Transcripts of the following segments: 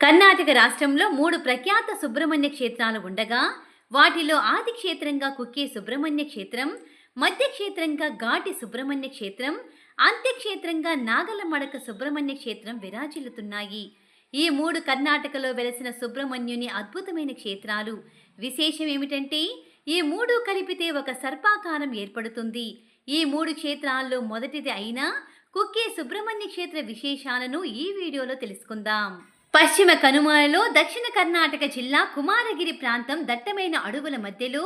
కర్ణాటక రాష్ట్రంలో మూడు ప్రఖ్యాత సుబ్రహ్మణ్య క్షేత్రాలు ఉండగా వాటిలో ఆది క్షేత్రంగా కుక్కే సుబ్రహ్మణ్య క్షేత్రం మధ్య క్షేత్రంగా ఘాటి సుబ్రహ్మణ్య క్షేత్రం అంత్యక్షేత్రంగా నాగలమడక సుబ్రహ్మణ్య క్షేత్రం విరాజిల్లుతున్నాయి. ఈ మూడు కర్ణాటకలో వెలసిన సుబ్రహ్మణ్యుని అద్భుతమైన క్షేత్రాలు. విశేషం ఏమిటంటే ఈ మూడు కలిపితే ఒక సర్పాకారం ఏర్పడుతుంది. ఈ మూడు క్షేత్రాల్లో మొదటిది అయినా కుక్కే సుబ్రహ్మణ్య క్షేత్ర విశేషాలను ఈ వీడియోలో తెలుసుకుందాం. పశ్చిమ కనుమలలో దక్షిణ కర్ణాటక జిల్లా కుమారగిరి ప్రాంతం దట్టమైన అడవుల మధ్యలో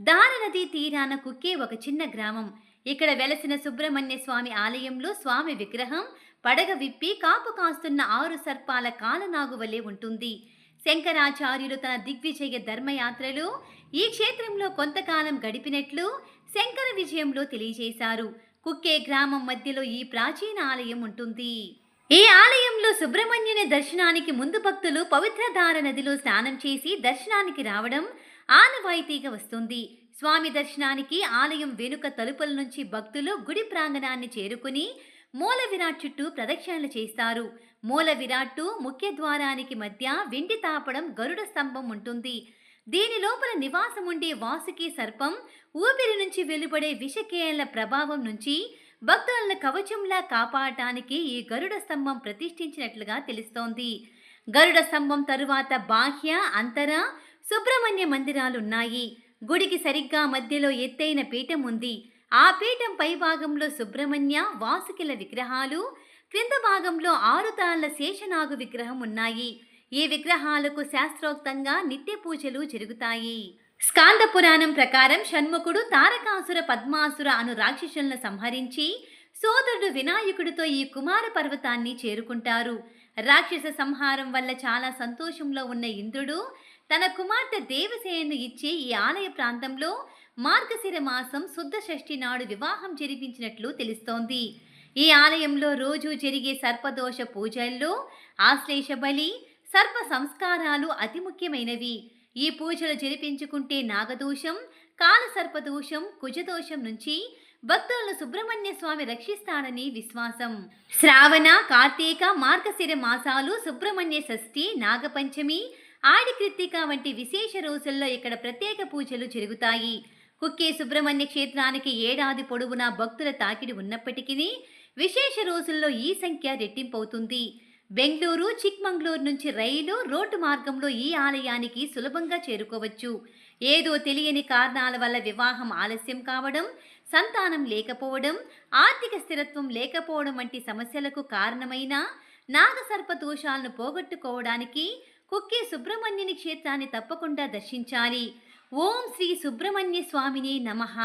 దార నదీ తీరాన కుక్కే ఒక చిన్న గ్రామం. ఇక్కడ వెలసిన సుబ్రహ్మణ్య స్వామి ఆలయంలో స్వామి విగ్రహం పడగ విప్పి కాపు కాస్తున్న ఆరు సర్పాల కాలనాగు వలె ఉంటుంది. శంకరాచార్యులు తన దిగ్విజయ ధర్మయాత్రలో ఈ క్షేత్రంలో కొంతకాలం గడిపినట్లు శంకర విజయంలో తెలియజేశారు. కుక్కే గ్రామం మధ్యలో ఈ ప్రాచీన ఆలయం ఉంటుంది. ఈ ఆలయంలో సుబ్రహ్మణ్యుని దర్శనానికి ముందు భక్తులు పవిత్రధార నదిలో స్నానం చేసి దర్శనానికి రావడం ఆనవాయితీగా వస్తుంది. స్వామి దర్శనానికి ఆలయం వెనుక తలుపుల నుంచి భక్తులు గుడి ప్రాంగణాన్ని చేరుకుని మూల విరాట్ చుట్టూ ప్రదక్షిణలు చేస్తారు. మూల విరాట్టు ముఖ్య ద్వారానికి మధ్య వెండి తాపడం గరుడ స్తంభం ఉంటుంది. దీని లోపల నివాసముండే వాసుకి సర్పం ఊపిరి నుంచి వెలువడే విషకేయాల ప్రభావం నుంచి భక్తులను కవచంలా కాపాడటానికి ఈ గరుడ స్తంభం ప్రతిష్ఠించినట్లుగా తెలుస్తోంది. గరుడ స్తంభం తరువాత బాహ్య అంతర సుబ్రహ్మణ్య మందిరాలున్నాయి. గుడికి సరిగ్గా మధ్యలో ఎత్తైన పీఠం ఉంది. ఆ పీఠం పై భాగంలో సుబ్రహ్మణ్య వాసుకిల విగ్రహాలు క్రింద భాగంలో ఆరు తాళ్ళ శేషనాగు విగ్రహం ఉన్నాయి ఈ విగ్రహాలకు శాస్త్రోక్తంగా నిత్య పూజలు జరుగుతాయి. స్కాంద పురాణం ప్రకారం షణ్ముఖుడు తారకాసుర పద్మాసుర అను రాక్షసులను సంహరించి సోదరుడు వినాయకుడితో ఈ కుమార పర్వతాన్ని చేరుకుంటారు. రాక్షస సంహారం వల్ల చాలా సంతోషంలో ఉన్న ఇంద్రుడు తన కుమార్తె దేవసేనను ఇచ్చి ఈ ఆలయ ప్రాంతంలో మార్గశిర మాసం శుద్ధ షష్ఠి నాడు వివాహం జరిపించినట్లు తెలుస్తోంది. ఈ ఆలయంలో రోజు జరిగే సర్పదోష పూజల్లో ఆశ్లేష బలి సర్ప సంస్కారాలు అతి ముఖ్యమైనవి. ఈ పూజలు జరిపించుకుంటే నాగదోషం కాలసర్పదోషం కుజదోషం నుంచి భక్తులను సుబ్రహ్మణ్య స్వామి రక్షిస్తాడని విశ్వాసం. శ్రావణ కార్తీక మార్గశిర మాసాలు సుబ్రహ్మణ్య షష్ఠి నాగపంచమి ఆడి కృత్తిక వంటి విశేష రోజుల్లో ఇక్కడ ప్రత్యేక పూజలు జరుగుతాయి. కుక్కే సుబ్రహ్మణ్య క్షేత్రానికి ఏడాది పొడవునా భక్తుల తాకిడి ఉన్నప్పటికీ విశేష రోజుల్లో ఈ సంఖ్య రెట్టింపవుతుంది. బెంగళూరు చిక్మంగళూరు నుంచి రైలు రోడ్డు మార్గంలో ఈ ఆలయానికి సులభంగా చేరుకోవచ్చు. ఏదో తెలియని కారణాల వల్ల వివాహం ఆలస్యం కావడం సంతానం లేకపోవడం ఆర్థిక స్థిరత్వం లేకపోవడం వంటి సమస్యలకు కారణమైన నాగసర్ప దోషాలను పోగొట్టుకోవడానికి కుక్కే సుబ్రహ్మణ్యుని క్షేత్రాన్ని తప్పకుండా దర్శించాలి. ఓం శ్రీ సుబ్రహ్మణ్య స్వామిని నమః.